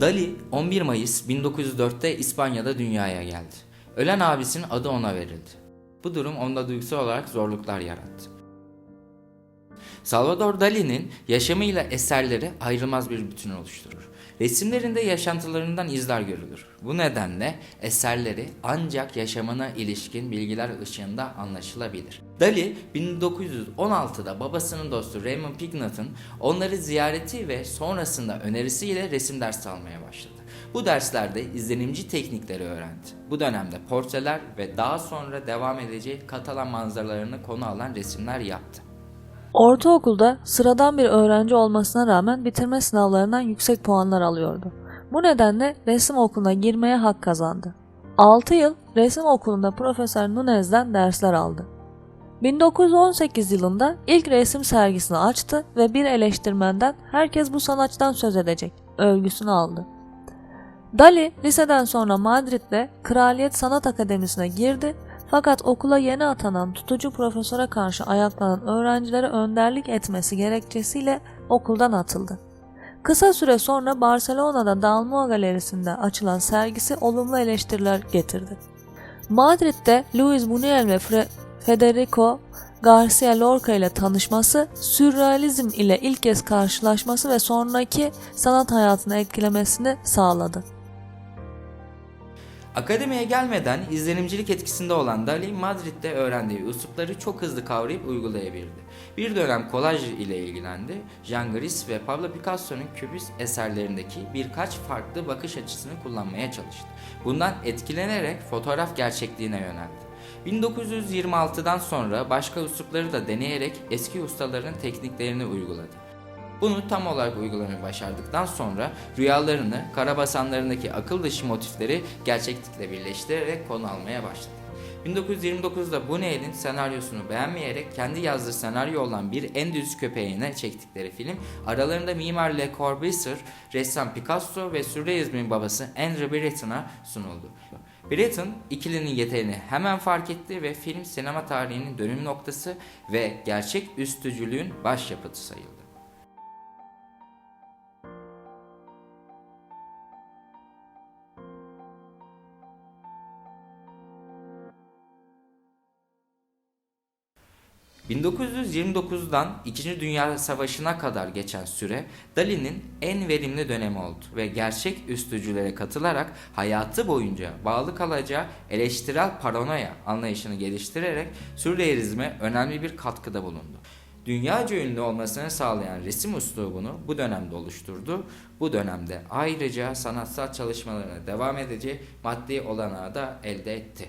Dali 11 Mayıs 1904'te İspanya'da dünyaya geldi. Ölen abisinin adı ona verildi. Bu durum onda duygusal olarak zorluklar yarattı. Salvador Dali'nin yaşamıyla eserleri ayrılmaz bir bütün oluşturur. Resimlerinde yaşantılarından izler görülür. Bu nedenle eserleri ancak yaşamına ilişkin bilgiler ışığında anlaşılabilir. Dali 1916'da babasının dostu Raymond Pignat'ın onları ziyareti ve sonrasında önerisiyle resim dersi almaya başladı. Bu derslerde izlenimci teknikleri öğrendi. Bu dönemde portreler ve daha sonra devam edeceği Katalan manzaralarını konu alan resimler yaptı. Ortaokulda sıradan bir öğrenci olmasına rağmen bitirme sınavlarından yüksek puanlar alıyordu. Bu nedenle resim okuluna girmeye hak kazandı. 6 yıl resim okulunda Profesör Nunez'den dersler aldı. 1918 yılında ilk resim sergisini açtı ve bir eleştirmenden herkes bu sanatçıdan söz edecek övgüsünü aldı. Dali liseden sonra Madrid'de Kraliyet Sanat Akademisi'ne girdi fakat okula yeni atanan tutucu profesöre karşı ayaklanan öğrencilere önderlik etmesi gerekçesiyle okuldan atıldı. Kısa süre sonra Barcelona'da Dalmau Galerisi'nde açılan sergisi olumlu eleştiriler getirdi. Madrid'de Luis Buñuel ve Fre- Federico Garcia Lorca ile tanışması, sürrealizm ile ilk kez karşılaşması ve sonraki sanat hayatını etkilemesini sağladı. Akademiye gelmeden izlenimcilik etkisinde olan Dali, Madrid'de öğrendiği üslupları çok hızlı kavrayıp uygulayabildi. Bir dönem kolaj ile ilgilendi. Jean Gris ve Pablo Picasso'nun kübist eserlerindeki birkaç farklı bakış açısını kullanmaya çalıştı. Bundan etkilenerek fotoğraf gerçekliğine yöneldi. 1926'dan sonra başka üslupları da deneyerek eski ustaların tekniklerini uyguladı. Bunu tam olarak uygulamayı başardıktan sonra rüyalarını, karabasanlarındaki akıl dışı motifleri gerçeklikle birleştirerek konu almaya başladı. 1929'da Buñuel'in senaryosunu beğenmeyerek kendi yazdığı senaryo olan bir Endüz köpeğine çektikleri film aralarında mimar Le Corbusier, ressam Picasso ve sürrealizmin babası Henri Breton'a sunuldu. Breton ikilinin yeteneğini hemen fark etti ve film sinema tarihinin dönüm noktası ve gerçek üstücülüğün başyapıtı sayıldı. ...1929'dan 2. Dünya Savaşı'na kadar geçen süre... ...Dali'nin en verimli dönemi oldu... ...ve gerçek üstücülere katılarak... ...hayatı boyunca bağlı kalacağı eleştirel paranoya anlayışını geliştirerek... ...sürrealizme önemli bir katkıda bulundu. Dünyaca ünlü olmasını sağlayan resim üslubunu bu dönemde oluşturdu. Bu dönemde ayrıca sanatsal çalışmalarına devam edeceği maddi olanağı da elde etti.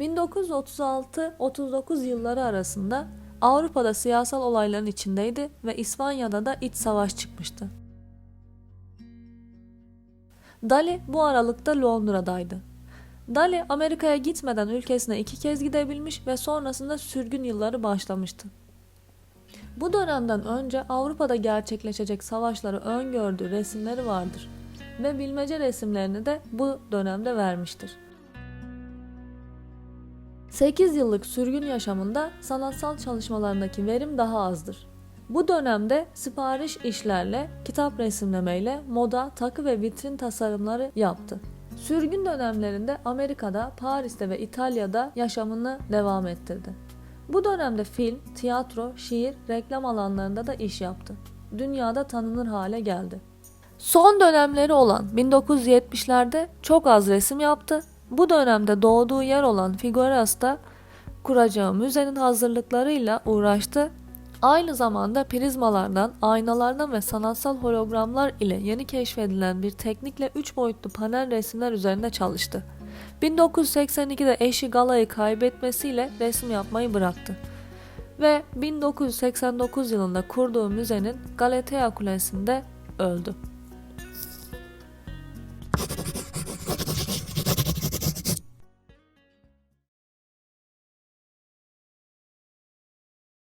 1936-39 yılları arasında Avrupa'da siyasal olayların içindeydi ve İspanya'da da iç savaş çıkmıştı. Dali bu aralıkta Londra'daydı. Dali Amerika'ya gitmeden ülkesine iki kez gidebilmiş ve sonrasında sürgün yılları başlamıştı. Bu dönemden önce Avrupa'da gerçekleşecek savaşları öngördüğü resimleri vardır ve bilmece resimlerini de bu dönemde vermiştir. 8 yıllık sürgün yaşamında sanatsal çalışmalarındaki verim daha azdır. Bu dönemde sipariş işlerle, kitap resimlemeyle moda, takı ve vitrin tasarımları yaptı. Sürgün dönemlerinde Amerika'da, Paris'te ve İtalya'da yaşamını devam ettirdi. Bu dönemde film, tiyatro, şiir, reklam alanlarında da iş yaptı. Dünyada tanınır hale geldi. Son dönemleri olan 1970'lerde çok az resim yaptı. Bu dönemde doğduğu yer olan Figueras'ta kuracağı müzenin hazırlıklarıyla uğraştı. Aynı zamanda prizmalardan, aynalardan ve sanatsal hologramlar ile yeni keşfedilen bir teknikle 3 boyutlu panel resimler üzerinde çalıştı. 1982'de eşi Gala'yı kaybetmesiyle resim yapmayı bıraktı. Ve 1989 yılında kurduğu müzenin Galatea Kulesi'nde öldü.